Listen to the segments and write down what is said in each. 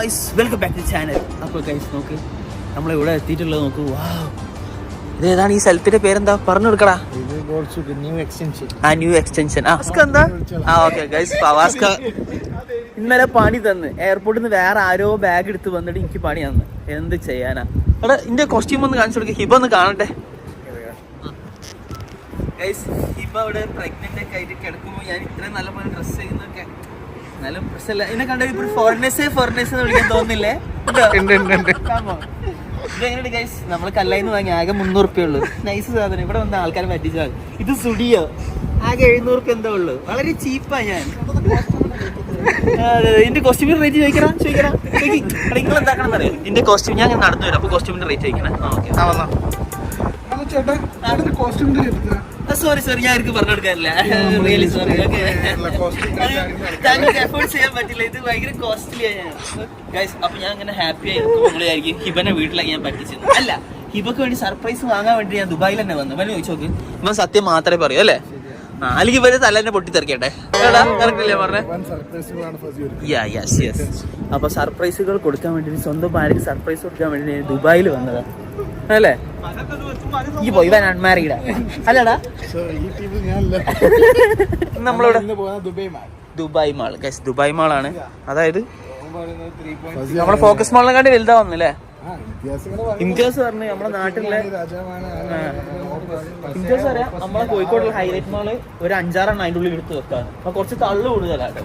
Guys welcome back to channel അപ്പോൾ guys നോക്ക്. നമ്മൾ ഇവിടെ എത്തിയിട്ടുള്ളത് നോക്ക്. വാവ് ഇതേതാണ് ഈ സ്ഥലത്തിന്റെ പേരെന്താ? പറഞ്ഞു കൊടുക്കടാ. ഇത് കുറച്ച് ന്യൂ എക്സ്റ്റൻഷൻ ആ ന്യൂ എക്സ്റ്റൻഷൻ ആ എന്താ? ആ ഓക്കെ ഗൈസ് പവാസ്ക ഇന്നലെ പണി തന്ന്. എയർപോർട്ടിൽ നിന്ന് വേറെ ആരോ ബാഗ് എടുത്ത് വന്നിട്ട് എനിക്ക് പണി തന്ന്. എന്ത് ചെയ്യാനാ? എടാ ഇന്റെ കോസ്റ്റ്യൂം ഒന്ന് കാണിച്ചു കൊടുക്കുക ഹിബ ഒന്ന് കാണട്ടെ. ഗൈസ് ഹിബ ഇവിടെ പ്രഗ്നന്റ് ഒക്കെ ആയിട്ട് കിടക്കുമ്പോൾ ഞാൻ ഇത്രയും നല്ല പോലെ ഡ്രസ് ചെയ്യുന്നൊക്കെ നല്ല പ്രശ്നമില്ല. എന്നെ കണ്ട ഇപ്പോൾ ഫോറിനേഴ്സേ ഫോറിനേഴ്സ് എന്ന് വിളിക്കാൻ തോന്നുന്നില്ലേ? ഇതെങ്ങനെയുണ്ട് ഗൈസ് നമ്മൾ കല്ലായിന്ന് വാങ്ങി ആകെ മുന്നൂറ് റുപ്യ ഉള്ളൂ. നൈസ് സാധനം. ഇവിടെ വന്ന ആൾക്കാരെ പറ്റിച്ചാൽ ഇത് സുഡിയോ. ആകെ എഴുന്നൂറ് റുപ്യ എന്താ ഉള്ളു. വളരെ ചീപ്പാ ഞാൻ. എന്റെ കോസ്റ്റ്യൂമിന്റെ റേറ്റ് ചോദിക്കണം ചോദിക്കണം നിങ്ങൾ എന്താക്കണം അറിയാം? എന്റെ കോസ്റ്റ്യൂം ഞാൻ നടന്നു വരാം അപ്പൊ കോസ്റ്റ്യൂമിന്റെ റേറ്റ് ചോദിക്കണം. ഓക്കെ. ചേട്ടാ കോസ്റ്റ്യൂമിന്റെ കോസ്റ്റ്യൂം സോറി സോറി ഞാൻ എനിക്ക് പറഞ്ഞു കൊടുക്കാറില്ല റിയലി സോറി ഓക്കെ താങ്കൾക്ക് എഫേർട്ട് ചെയ്യാൻ പറ്റില്ല. ഇത് ഭയങ്കര കോസ്റ്റ്ലി ആണ് ഗൈസ് അപ്പൊ ഞാൻ അങ്ങനെ ഹാപ്പി ആയിരിക്കും ഹിബനെ വീട്ടിലേക്ക് ഞാൻ പറ്റിച്ചത് അല്ല ഹിബക്ക് വേണ്ടി സർപ്രൈസ് വാങ്ങാൻ വേണ്ടി ഞാൻ ദുബായിൽ തന്നെ വന്നു. ഇവനെ ചോദിച്ചു നോക്ക്. ഇവൻ സത്യം മാത്രമേ പറയൂ അല്ലേ? ആ, അല്ലെങ്കിൽ ഇവർ തല തന്നെ പൊട്ടിത്തെറിക്കട്ടെ. കറക്റ്റില്ലേ പറഞ്ഞേ? അപ്പൊ സർപ്രൈസുകൾ കൊടുക്കാൻ വേണ്ടി സ്വന്തം ഭാര്യക്ക് സർപ്രൈസ് കൊടുക്കാൻ വേണ്ടി ഞാൻ ദുബായിൽ വന്നതാ. അല്ലേ? ഈ പോയി ഇവൻ അൺമാരീഡ് അല്ലടാ. നമ്മളിവിടെ? ദുബായ് മാൾ ഗൈസ് ദുബായ് മാളാണ് അതായത് നമ്മളെ ഫോക്കസ് മാളിനെ കണ്ടി വലുതാ വന്നല്ലേ ആ ഇംതിയാസുകളെ പറയുന്നത് ഇംതിയാസ് പറഞ്ഞു നമ്മുടെ നാട്ടിലെ ഇന്ത്യസ് അറിയാം നമ്മളെ കോഴിക്കോടുള്ള ഹൈലൈറ്റ് മാൾ ഒരു അഞ്ചാറെണ്ണം അതിന്റെ ഉള്ളിൽ എടുത്ത് വെക്കാണ്. അപ്പൊ കുറച്ച് തള്ളു കൂടുതലാണ്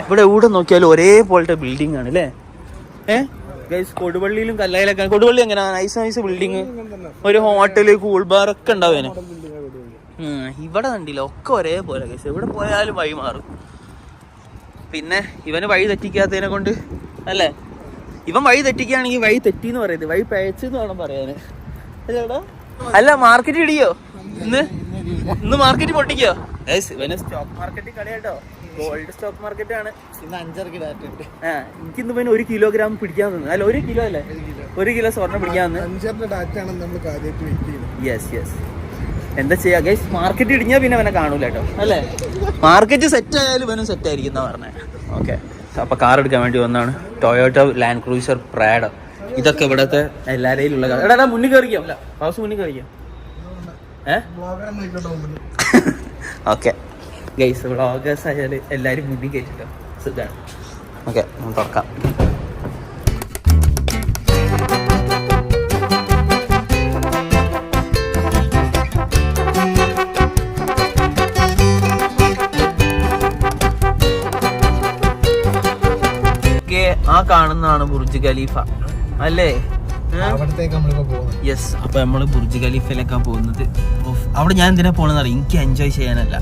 ഇവിടെ എവിടെ നോക്കിയാലും ഒരേപോലത്തെ ബിൽഡിംഗ് ആണ് അല്ലേ? ഏ? കൊടുവള്ളിയിലും കല്ലായിലൊക്കെ. കൊടുവള്ളി എങ്ങനെ? നൈസ് നൈസ് ബിൽഡിങ് ഒരു ഹോട്ടൽ കൂൾ ബാർ ഒക്കെ ഉണ്ടാവേനെ. ഇവിടെ കണ്ടില്ല? ഒക്കെ ഒരേപോലെ ഗൈസ് എവിടെ പോയാലും വഴി മാറും. പിന്നെ ഇവന് വഴി തെറ്റിക്കാത്തതിനെ കൊണ്ട് അല്ലേ? ഇവൻ വഴി തെറ്റിക്കുകയാണെങ്കിൽ വഴി തെറ്റിന്ന് പറയുന്നത് വഴി പഴച്ചെന്ന് വേണം പറയാന്? അല്ല മാർക്കറ്റ് ഇടിയോ? ഇന്ന്? ഇന്ന് മാർക്കറ്റ് പൊട്ടിക്കോ? ഇവന് സ്റ്റോക്ക് മാർക്കറ്റ് കളിയാട്ടോ. ഗോൾഡ് സ്റ്റോക്ക് മാർക്കറ്റ് ആണ്. ഇന്ന് അഞ്ചരക്ക് ഉണ്ട് ആ എനിക്കിന്ന് പിന്നെ ഒരു കിലോഗ്രാം പിടിക്കാൻ തന്നു. അല്ല ഒരു കിലോ അല്ലേ? ഒരു കിലോ സ്വർണം പിടിക്കാൻ ഡാറ്റ ആണ് നമ്മൾ കാര്യമായിട്ട് വെയിറ്റ് ചെയ്യുന്നത്. യെസ് യെസ് എന്താ ചെയ്യാ? ഗൈസ് മാർക്കറ്റ് ഇടിഞ്ഞാ പിന്നെ അവനെ കാണൂല കേട്ടോ. അല്ലേ? മാർക്കറ്റ് സെറ്റ് ആയാലും ഇവനും സെറ്റ് ആയിരിക്കും എന്നാ പറഞ്ഞേ. ഓക്കെ അപ്പൊ കാർ എടുക്കാൻ വേണ്ടി വന്നാണ്. ടൊയോട്ട ലാൻഡ് ക്രൂസർ പ്രാഡ് ഇതൊക്കെ ഇവിടത്തെ എല്ലാരെയും ഉള്ള കാർ എടാ മുന്നിൽ കയറിക്കാം അല്ല ഹൗസ് മുന്നിൽ കയറിക്കാം ഏ? ബ്ലോഗർ നോക്കിക്കോട്ടെ മുമ്പിൽ ഓക്കെ ഗൈസ് വ്ളോഗേഴ്സ് ആയാൽ എല്ലാവരും മുന്നിൽ കയറ്റിട്ടോ സുഖമാണ് ഓക്കെ തുറക്കാം. ഓക്കേ, ആ കാണുന്നതാണ് ബുർജ് ഖലീഫ. അല്ലേ? യെസ് അപ്പൊ നമ്മൾ ബുർജ് ഖലീഫയിലേക്കാ പോകുന്നത്. അവിടെ ഞാൻ എന്തിനാ പോണെന്ന് അറിയാം? എനിക്ക് എൻജോയ് ചെയ്യാനല്ല.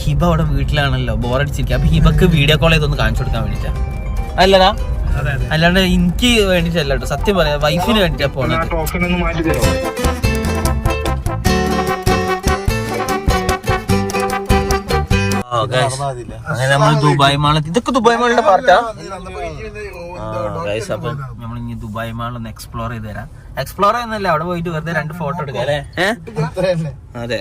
ഹിബ അവിടെ വീട്ടിലാണല്ലോ. ബോറടിച്ചിരിക്കുക. അപ്പൊ ഹിബക്ക് വീഡിയോ കോൾ ചെയ്തൊന്ന് കാണിച്ചു കൊടുക്കാൻ വേണ്ടിട്ടാ. അല്ലടാ. അല്ലാണ്ട് എനിക്ക് വേണ്ടിട്ടല്ല കേട്ടോ. സത്യം പറയാം വൈഫിന് വേണ്ടിട്ടാ പോണത്. ടോക്കൺ ഒന്ന് മാറ്റി തരുമോ ഓ, guys. അങ്ങനെ നമ്മൾ ദുബായ് മാൾ ഇതൊക്കെ ദുബായ് മാളിന്റെ പാർട്ടാ ഗൈസ് അപ്പൊ നമ്മൾ ഇനി ദുബായ് മാൾ ഒന്ന് എക്സ്പ്ലോർ ചെയ്ത് തരാം. എക്സ്പ്ലോർ ചെയ്യുന്നല്ല അവിടെ പോയിട്ട് വെറുതെ രണ്ട് ഫോട്ടോ എടുക്കാം അല്ലേ? അതെ.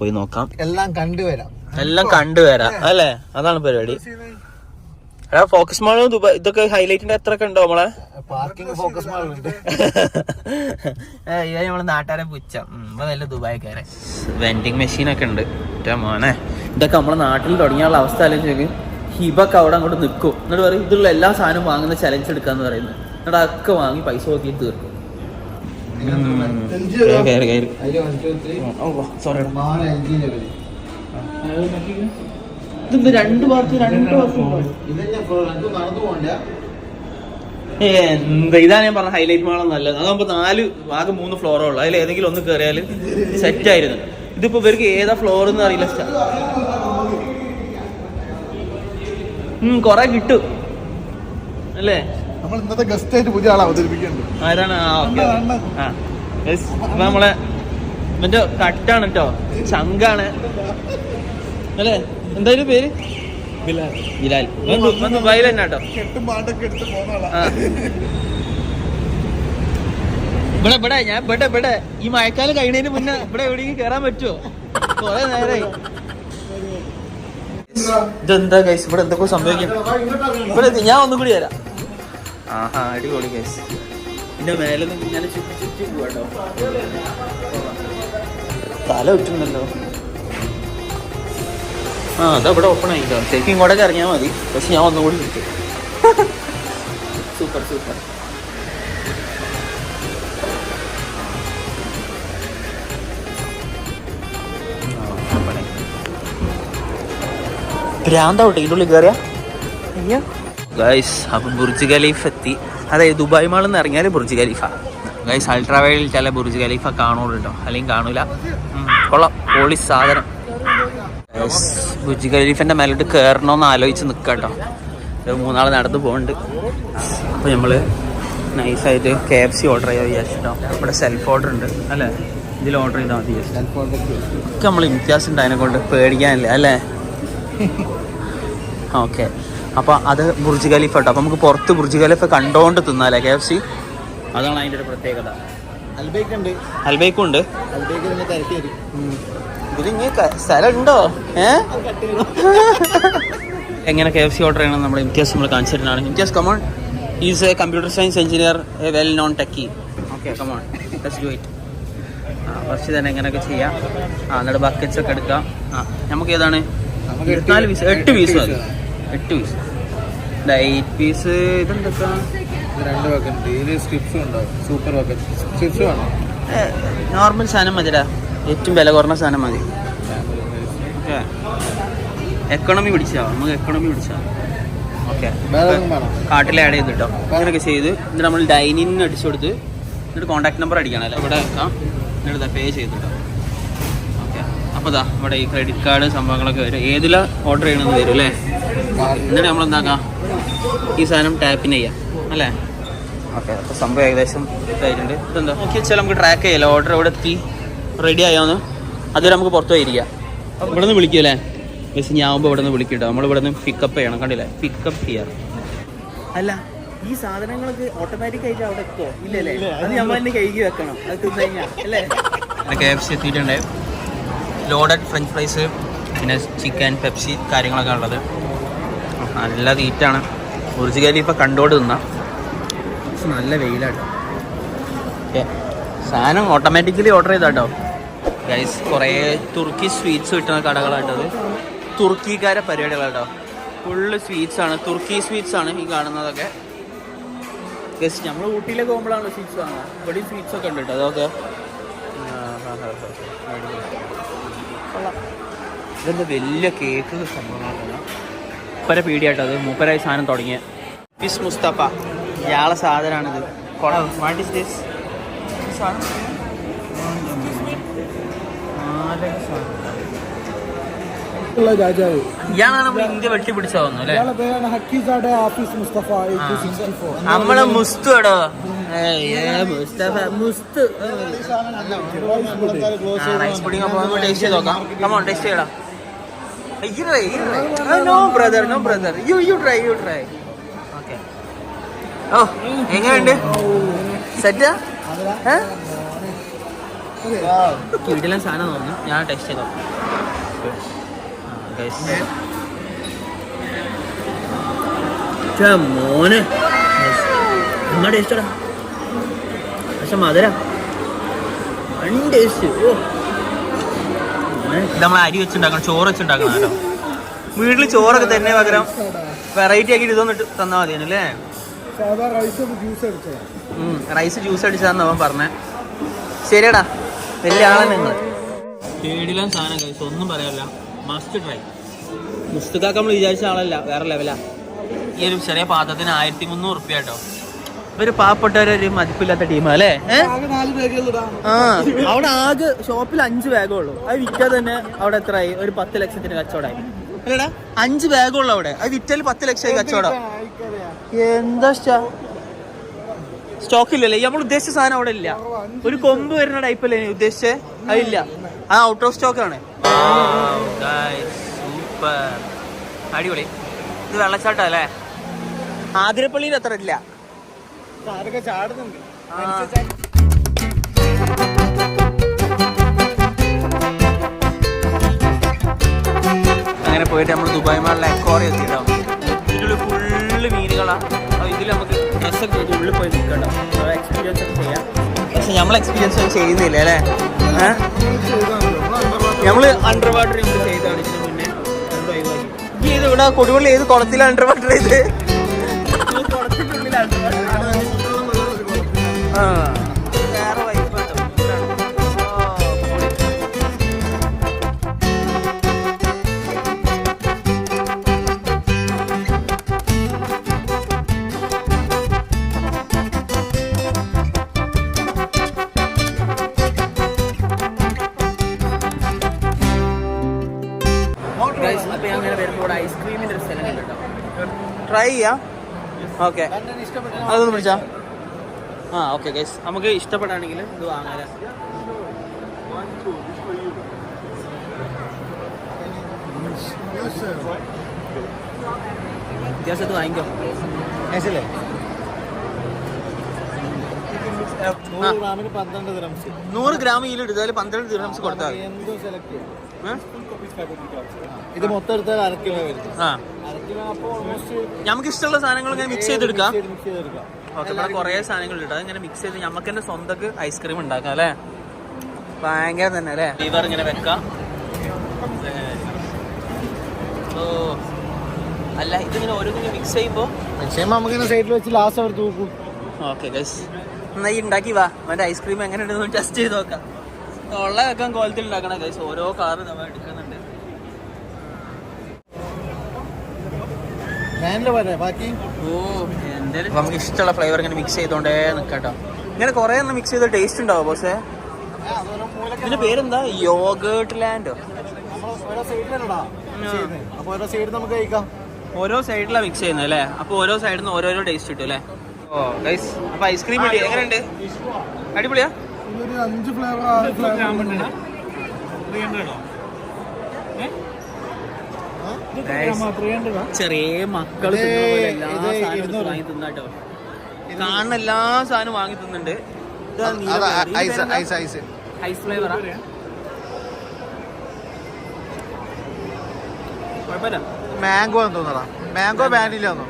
പോയി നോക്കാം. എല്ലാം കണ്ടുവരാം എല്ലാം കണ്ടുവരാം അല്ലേ? അതാണ് പരിപാടി. എടാ ഫോക്കസ് മാൾ ദുബായ് ഇതൊക്കെ ഹൈലൈറ്റിന്റെ എത്ര ഒക്കെ ഉണ്ടോ നമ്മളെ പാർക്കിംഗ് ഫോക്കസ് മാൾ ഉണ്ട്. ഇത് നമ്മളെ നാട്ടുകാരെ പുച്ച നല്ല ദുബായ്ക്കാരെ. വെൻഡിങ് മെഷീൻ ഒക്കെ ഉണ്ട്. മോനെ. ഇതൊക്കെ നമ്മളെ നാട്ടിൽ തുടങ്ങിയുള്ള അവസ്ഥ അല്ലെങ്കിൽ ഹിബൊക്കെ അവിടെ അങ്ങോട്ട് നിൽക്കും എന്നിട്ട് പറയും ഇതിലുള്ള എല്ലാ സാധനവും വാങ്ങുന്ന ചലഞ്ച് എടുക്കാന്ന് പറയുന്നത്. എന്നിട്ട് അതൊക്കെ വാങ്ങി പൈസ നോക്കി തീർക്കും. രണ്ട് രണ്ട് എന്താ ഇതാണ് ഞാൻ പറഞ്ഞ ഹൈലൈറ്റ് മാളം നല്ലത്. അതാകുമ്പോ നാല് ആകെ മൂന്ന് ഫ്ലോറേ ഉള്ളു. അതിൽ ഏതെങ്കിലും ഒന്ന് കയറിയാൽ സെറ്റ് ആയിരുന്നു. ഇതിപ്പോ ഇവർക്ക് ഏതാ ഫ്ലോർ എന്ന് അറിയില്ല. കൊറേ കിട്ടും. അല്ലേ? നമ്മൾ ഇന്നത്തെ ഗസ്റ്റ് ആയിട്ട് പുതിയ ആളെ അവതരിപ്പിക്കുന്നുണ്ട്. ആരാണ്? നമ്മളെ ഇവന്റെ കട്ടാണ് കേട്ടോ ചങ്കാണ് അല്ലേ? എന്തായാലും പേര്? ബിലാൽ. ബിലാൽ. ദുബായിൽ തന്നെ കേട്ടോ ഇവിടെ ഇവിടെ ഞാൻ ഇവിടെ ഇവിടെ. ഈ മഴക്കാലം കഴിയുന്നതിന് മുന്നേ ഇവിടെ എവിടെയെങ്കിലും കേറാൻ പറ്റുമോ കൊറേ നേരായി. ഇതെന്താ ഗൈസ് ഇവിടെ എന്തൊക്കെ സംഭവിക്കും. ഇവിടെ ഞാൻ ഒന്നും കൂടി തരാം ആഹാ അടിപൊളി കേസ് ഇതിന്റെ മേലെ ഞാൻ ചുറ്റി ചുറ്റി പോവാട്ടോ തല വിട്ടുണ്ടല്ലോ ആ അതാ ഇവിടെ ഓപ്പൺ ആയിട്ടോ ശരിക്കും ഇങ്ങോട്ടേക്ക് ഇറങ്ങിയാൽ മതി. പക്ഷെ ഞാൻ ഒന്നുകൂടി കിട്ടും സൂപ്പർ സൂപ്പർ ഭ്രാന്താവട്ടെ ഇതിന്റെ ഉള്ളിൽ കയറിയ അയ്യോ. ഗൈസ് അപ്പം ബുർജ് ഖലീഫ് എത്തി. അതെ ദുബായ് മാളിൽ നിന്ന് ഇറങ്ങിയാൽ ബുർജ് ഖലീഫ. ഗൈസ് അൾട്രാവൈഡിൽ ചില ബുർജ് ഖലീഫ കാണുള്ളൂ കേട്ടോ അല്ലെങ്കിൽ കാണൂല കൊള്ള. പോളി സാധനം. ബുർജ് ഖലീഫിന്റെ മേലോട്ട് കയറണമെന്ന് ആലോചിച്ച് നിക്കട്ടോ. കേട്ടോ മൂന്നാൾ നടന്നു പോകുന്നുണ്ട് അപ്പോൾ നമ്മൾ നൈസായിട്ട് കെ എഫ് സി ഓർഡർ ചെയ്യാൻ വിചാരിച്ചിട്ടോ. ഇവിടെ സെൽഫ് ഓർഡർ ഉണ്ട് അല്ലേ? ഇതിൽ ഓർഡർ ചെയ്താൽ മതി. ഒക്കെ നമ്മൾ ഇംതിയാസ് ഉണ്ട് അതിനെ കൊണ്ട് പേടിക്കാനില്ല അല്ലേ? ഓക്കെ അപ്പോൾ അത് ബുർജ് ഖലീഫ കേട്ടോ. അപ്പോൾ നമുക്ക് പുറത്ത് ബുർജ് ഖലീഫ കണ്ടോണ്ട് തിന്നാലേ കെ എഫ് സി അതാണ് അതിന്റെ ഒരു പ്രത്യേകത. അൽബേക്കുണ്ട് ഏ? എങ്ങനെ കെ എഫ് സി ഓർഡർ ചെയ്യണം നമ്മുടെ ഇംതിയാസ് നമ്മൾ കാണിച്ചു തരുന്നതാണ് Imtiaz come on is a computer science engineer a well known techie okay come on let's do it ആ ഫസ്റ്റ് തന്നെ എങ്ങനെയൊക്കെ ചെയ്യാം. ആ എന്നിട്ട് ബക്കറ്റ്സ് ഒക്കെ എടുക്കാം. ആ നമുക്ക് ഏതാണ്? നമുക്ക് എട്ട് ഇരുപത്തിനാല് പീസ് എട്ട് പീസ് മതി. എട്ട് പീസ് എയ്റ്റ് പീസ് ഇതെന്തൊക്കെ? രണ്ട് വക്കറ്റ് ഇതിൽ സ്ട്രിപ്സും ഉണ്ടാവും. സൂപ്പർ വക്കറ്റ് സ്ട്രിപ്സ് വേണം? നോർമൽ സാധനം മതിടാ. ഏറ്റവും വില കുറഞ്ഞ സാധനം മതി. എക്കണോമി പിടിച്ചാ? നമുക്ക് എക്കണോമി പിടിച്ചാ? ഓക്കെ കാട്ടിൽ ആഡ് ചെയ്ത് കേട്ടോ അങ്ങനെയൊക്കെ ചെയ്ത് എന്നിട്ട് നമ്മൾ ഡൈനിങ് അടിച്ചു കൊടുത്ത് എന്നിട്ട് കോൺടാക്ട് നമ്പർ അടിക്കണം അല്ലേ? ഇവിടെ വെക്കാം. എന്നിട്ട് പേ ചെയ്തിട്ടോ അപ്പോൾ ഇതാ ഇവിടെ ഈ ക്രെഡിറ്റ് കാർഡ് സംഭവങ്ങളൊക്കെ വരും. ഏതിലാ ഓർഡർ ചെയ്യണമെന്ന് വരും അല്ലേ? എന്നിട്ട് നമ്മൾ എന്താക്കാം? ഈ സാധനം ടാപ്പിന് ചെയ്യാം. അല്ലേ? ഓക്കെ അപ്പോൾ സംഭവം ഏകദേശം ഇതായിട്ടുണ്ട്. ഇതെന്താ? നോക്കി വെച്ചാൽ നമുക്ക് ട്രാക്ക് ചെയ്യാലോ ഓർഡർ ഇവിടെ എത്തി? റെഡി ആയോന്ന്? അതുവരെ നമുക്ക് പുറത്തു പോയിരിക്കാം. ഇവിടെ നിന്ന് വിളിക്കൂലേ ബസ് ഞാൻ ആകുമ്പോൾ ഇവിടെ നിന്ന് വിളിക്കട്ടോ നമ്മൾ ഇവിടെ നിന്ന് പിക്കപ്പ് ചെയ്യണം. കണ്ടില്ലേ? പിക്കപ്പ് ചെയ്യാം അല്ല ഈ സാധനങ്ങളൊക്കെ ഓട്ടോമാറ്റിക് ആയിട്ട് അവിടെ എത്തുമോ ഇല്ലല്ലേ അത് നമ്മൾ തന്നെ കഴുകി വെക്കണം. അത് തിന്നു കഴിഞ്ഞാൽ അല്ലേ? കെ എഫ് സി എത്തിയിട്ടുണ്ട് ലോഡഡ് ഫ്രഞ്ച് ഫ്രൈസ് പിന്നെ ചിക്കൻ പെപ്സി കാര്യങ്ങളൊക്കെ ഉള്ളത്. നല്ല തീറ്റാണ് ബുർജ് ഖലീഫ കണ്ടോട് തിന്ന. നല്ല വെയിലാട്ടോ. ഓക്കെ സാധനം ഓട്ടോമാറ്റിക്കലി ഓർഡർ ചെയ്താട്ടോ. ഗൈസ് കുറേ തുർക്കി സ്വീറ്റ്സ് കിട്ടുന്ന കടകളായിട്ടത് തുർക്കിക്കാരെ പരിപാടികളാട്ടോ. ഫുള്ള് സ്വീറ്റ്സ് ആണ്. തുർക്കി സ്വീറ്റ്സ് ആണ് ഈ കാണുന്നതൊക്കെ. ഗസ് നമ്മൾ ഊട്ടിയിലൊക്കെ പോകുമ്പോഴാണ് സ്വീറ്റ്സ് വാങ്ങുക. ഇവിടെ സ്വീറ്റ്സ് ഒക്കെ ഉണ്ട് കേട്ടോ. അതൊക്കെ. ഇതെന്താ വലിയ കേക്ക് സംഭവങ്ങളാണ്. മൂപ്പര പീടിയാട്ടോ അത്. മൂപ്പരായി സാധനം തുടങ്ങിയ. ഫിസ് മുസ്തഫ. ഇയാളെ സാധനമാണിത് വാട്ട് ഇസ് ദിസ് രാജാവ്. ഇയാളാണ് നമ്മൾ ഇന്ത്യ അല്ലേ? ഇയാളെ പേരാണ് ഹക്കീസാടെ ആഫീസ് മുസ്തഫ നമ്മളെ മുസ്തു എടോ. മുസ്തഫ മുസ്തു. റൈസ് പുഡിംഗ് അപ്പോൾ നമുക്ക് ടേസ്റ്റ് ചെയ്ത് നോക്കാം. കമോൺ ടേസ്റ്റ് ചെയ്യടാ. No brother no brother you you try you try okay ഓ എങ്ങനെയുണ്ട്? സെറ്റാ? വീട്ടിലെ സാധനം തോന്നുന്നു. ഞാൻ ടേസ്റ്റ് ചെയ്തോ മോനെ. എന്നാ ടേസ്റ്റടാ പക്ഷെ മധുര. ടേസ്റ്റ് ഓ. ഇത് നമ്മൾ അരി വെച്ചുണ്ടാക്കണം ചോറ് വെച്ചുണ്ടാക്കണം കേട്ടോ. വീട്ടിൽ ചോറൊക്കെ തന്നെ പകരം വെറൈറ്റി ആക്കി ഇതൊന്നിട്ട് തന്നാ തന്നാൽ മതിയാണ് അല്ലേ റൈസ് ജ്യൂസ് അടിച്ചതാണ് റൈസ് ജ്യൂസ് അടിച്ചാന്ന് അവൻ പറഞ്ഞേ. ശരിയടാ വലിയ ആളാണ് നിങ്ങൾ പേടിയിലും സാധനം കഴിച്ചു ഒന്നും പറയാനില്ല. മസ്റ്റ് ട്രൈ മുസ്തുക്കാക്ക് നമ്മൾ വിചാരിച്ച ആളല്ല വേറെ ലെവലാ ഈ ഒരു ചെറിയ പാത്രത്തിന് ആയിരത്തി മുന്നൂറ് റുപ്യ കേട്ടോ. ഇവർ പാവപ്പെട്ടവരൊരു മതിപ്പില്ലാത്ത ടീമാ അല്ലേ? ആ. അവിടെ ആകെ ഷോപ്പിൽ അഞ്ച് ബാഗേ ഉള്ളൂ. അത് വിറ്റാൽ തന്നെ അവിടെ ആയി ഒരു പത്ത് ലക്ഷത്തിന് കച്ചവടമായി. അല്ലടാ അഞ്ച് ബാഗേ ഉള്ളു അവിടെ. അത് വിറ്റാൽ പത്ത് ലക്ഷമായി കച്ചവടം. എന്താ സ്റ്റോക്ക് ഇല്ലല്ലേ. നമ്മൾ ഉദ്ദേശിച്ച സാധനം അവിടെ ഇല്ല. ഒരു കൊമ്പ് വരുന്ന ടൈപ്പ് അല്ലേ ഉദ്ദേശിച്ചേ? അതില്ല ആ ഔട്ട് ഓഫ് സ്റ്റോക്ക് ആണ്. സൂപ്പർ അടിപൊളി. ഇത് വെള്ളച്ചാട്ടം അല്ലേ ആതിരപ്പള്ളിയിൽ അത്ര ഇല്ല. അതൊക്കെ ചാടുന്നുണ്ട്. അങ്ങനെ പോയിട്ട് നമ്മൾ ദുബായ് മാളിലെ അക്വാറിയം എത്തിയിട്ടോ ഇതിലുള്ള ഫുള്ള് മീനുകളാണ് അപ്പോൾ ഇതിൽ നമുക്ക് ഡ്രസ്സൊക്കെ ചെയ്ത് ഉള്ളിൽ പോയി നിൽക്കണം എക്സ്പീരിയൻസ് ഒക്കെ ചെയ്യാം. പക്ഷെ നമ്മൾ എക്സ്പീരിയൻസ് ഒന്നും ചെയ്യുന്നില്ല അല്ലേ? ഏഹ് നമ്മൾ അണ്ടർ വാട്ടർ നമ്മൾ ചെയ്താണ് ഇതിന് മുന്നേ. രണ്ടു ഒഴിവാക്കി. ഈ ഇത് ഇവിടെ കൊടുവള്ളി ഏത് കുളത്തിലാണ് അണ്ടർ വാട്ടർ ചെയ്ത് കുളത്തിനുള്ളിൽ അണ്ടർ വാട്ടർ ആ. ട്രൈ ചെയ്യാം. ഓക്കെ അതൊന്ന് പിടിച്ചാ? ആ ഓക്കെ ഗൈസ് നമുക്ക് ഇഷ്ടപ്പെടുകയാണെങ്കിൽ ഇത് വാങ്ങാം. അത്യാവശ്യം ഇത് വാങ്ങിക്കോ. നൂറ് ഗ്രാമിന് പന്ത്രണ്ട് ഗ്രാംസ്. നൂറ് ഗ്രാം ഇതിൽ എടുത്താൽ പന്ത്രണ്ട് ഗ്രാംസ് കൊടുത്താൽ എന്തോ സെലക്ട് ചെയ്യാം? ഇത് മൊത്തം എടുത്താൽ കിലോ വരും ആ. നമുക്ക് ഇഷ്ടമുള്ള സാധനങ്ങൾ ഇങ്ങനെ മിക്സ് ചെയ്തെടുക്കാം. ഓക്കെ ഇവിടെ കുറേ സാധനങ്ങൾ ഇട്ടു അതിങ്ങനെ മിക്സ് ചെയ്ത് നമുക്ക് തന്നെ സ്വന്തക്ക് ഐസ്ക്രീം ഉണ്ടാക്കാം അല്ലേ? ഭയങ്കര തന്നെ അല്ലേ? ലീവർ ഇങ്ങനെ വെക്കാം. ഓ. അല്ല ഇതിങ്ങനെ ഓരോന്നിങ്ങനെ മിക്സ് ചെയ്യുമ്പോൾ ചെയ്യുമ്പോൾ നമുക്കിങ്ങനെ സൈഡിൽ വെച്ച് ലാസ്റ്റ് അവർ തൂക്കും. ഓക്കെ ഗൈസ് നന്നായി ഉണ്ടാക്കി വാ. അവന്റെ ഐസ്ക്രീം എങ്ങനെയുണ്ടെന്ന് ടെസ്റ്റ് ചെയ്ത് നോക്കാം. ഉള്ള വെക്കാൻ കോലത്തിൽ ഉണ്ടാക്കണ കൈസ് ഓരോ കാറ് നമ്മൾ എടുക്കുന്നുണ്ട്. ഓ എന്തായാലും നമുക്ക് ഇഷ്ടമുള്ള ഫ്ലേവർ ഇങ്ങനെ മിക്സ് ചെയ്തോണ്ടേ നിൽക്കട്ടോ ഇങ്ങനെ കൊറേ ഒന്ന് മിക്സ് ചെയ്ത ടേസ്റ്റ് ഉണ്ടാവും പക്ഷേ. ഇതിന്റെ പേരെന്താ? യോഗേർട്ട് ലാൻഡോ ഓരോ സൈഡിലാ അപ്പോൾ ഓരോ സൈഡ് നമുക്ക് കഴിക്കാം. ഓരോ സൈഡിലാണ് മിക്സ് ചെയ്യുന്നത് അല്ലേ? അപ്പോൾ ഓരോ സൈഡിൽ നിന്ന് ഓരോരോ ടേസ്റ്റ് കിട്ടും അല്ലേ? ഓ ഗൈസ് അപ്പോൾ ഐസ്ക്രീം കിട്ടി എങ്ങനെയുണ്ട്? അടിപൊളിയാ? ഇതൊരു അഞ്ച് ഫ്ലേവർ ആറ് ഫ്ലേവർ ചെറിയ മക്കൾ എല്ലാ സാധനവും. വാങ്ങി തിന്നാട്ടോ കാണുന്ന എല്ലാ സാധനവും വാങ്ങി തിന്നുണ്ട് ഐസ് ഫ്ലേവറാ മാംഗോ എന്ന് തോന്നടാ മാംഗോ വാനില ഒരു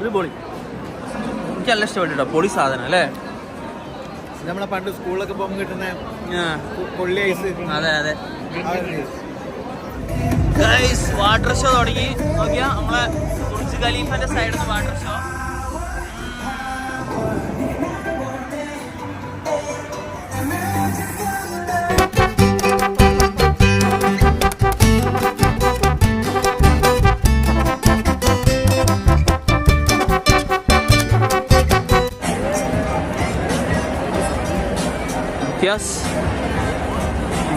ഇത് പൊളി. എനിക്ക് നല്ല ഇഷ്ടപ്പെട്ടോ പൊളി സാധനം അല്ലേ? നമ്മളെ പണ്ട് സ്കൂളിലൊക്കെ പോകുമ്പോൾ കിട്ടുന്ന പൊള്ളി ഐസ് അതെ അതെ. ഗൈസ് വാട്ടർ ഷോ തുടങ്ങി. നോക്കിയാ നമ്മളെ ബുർജ് ഖലീഫന്റെ സൈഡിൽ നിന്ന് water show yes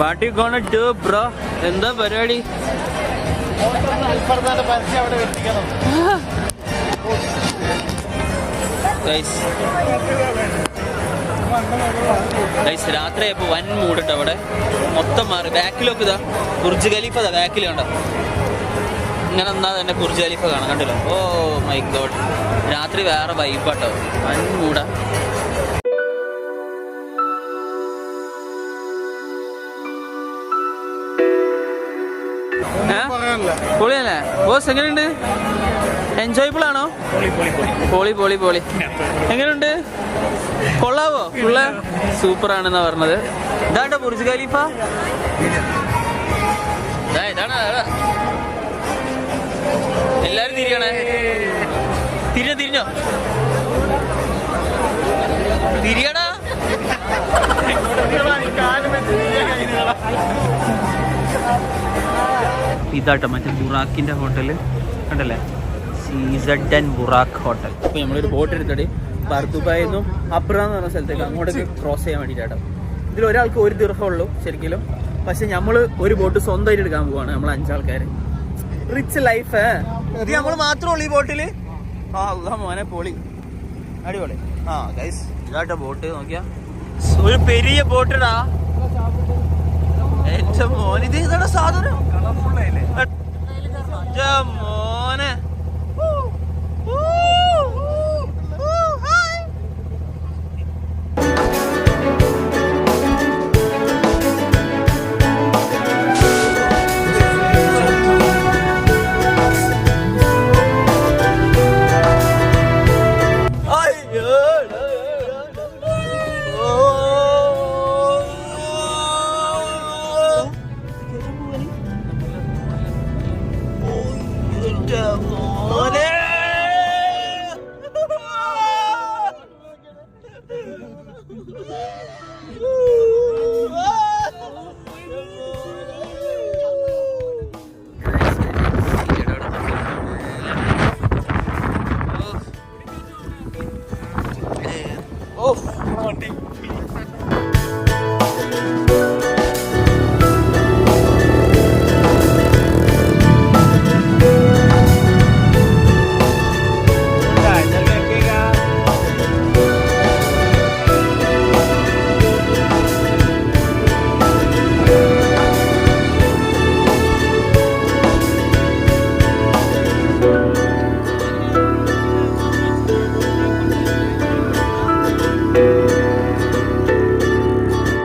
what you gonna to bro എന്താ പരിപാടി? അൽഫർദാന്റെ പരസ്യം അവിടെ വെട്ടിക്കണം ഗൈസ് ഗൈസ് രാത്രി ആയപ്പോ വൻ മൂടുണ്ട് അവിടെ. മൊത്തം മാറി. ബാക്കിലൊക്കെ ഇതാ. ബുർജ് ഖലീഫ ഇതാ ബാക്കിൽ കണ്ടോ? ഇങ്ങനെ എന്നാ തന്നെ ബുർജ് ഖലീഫ കാണാം. കണ്ടല്ലോ? ഓ മൈ ഗോഡ് രാത്രി വേറെ വൈബാട്ടോ വൻ മൂടാ ബോസ് എങ്ങനെയുണ്ട്? എൻജോയബിൾ ആണോ? പോളി പോളി പോളി. എങ്ങനെയുണ്ട്? കൊള്ളാവോ? ഫുള്ള് സൂപ്പർ ആണെന്നാ പറഞ്ഞത് ഇതാണ്ടോ ബുർജ് ഖലീഫ. ഇതാണ്. എല്ലാരും തിരിയണേ. തിരിഞ്ഞോ തിരിഞ്ഞോ. തിരിയടാ. ഇതാട്ടോ മറ്റേ ബുറാക്കിന്റെ ഹോട്ടൽ കണ്ടല്ലേ? സീസഡ് ആൻഡ് ബുറാക്ക് ഹോട്ടൽ. അപ്പൊ നമ്മളൊരു ബോട്ട് എടുത്തിട്ട് ബർദുബായിൽ നിന്നും എന്ന് പറഞ്ഞ സ്ഥലത്തേക്ക് അങ്ങോട്ടേക്ക് ക്രോസ് ചെയ്യാൻ വേണ്ടിയിട്ടാണ് ഇതിൽ ഒരാൾക്ക് ഒരു ദീർഘം ഉള്ളൂ ശരിക്കും പക്ഷെ നമ്മൾ ഒരു ബോട്ട് സ്വന്തമായിട്ട് എടുക്കാൻ പോവാണ് നമ്മൾ അഞ്ചാൾക്കാർ റിച്ച് ലൈഫ് ഇത് നമ്മൾ മാത്രമേ ഈ അല്ല മോനെ പൊളി. അടിപൊളി. ആ ഗൈസ് ഇതാട്ടോ ബോട്ട് നോക്കിയാ. ഒരു പെരിയ ബോട്ടിടാ എന്റെ മോൻ ഇത് ഇതാണ് സാധനം? മോനെ.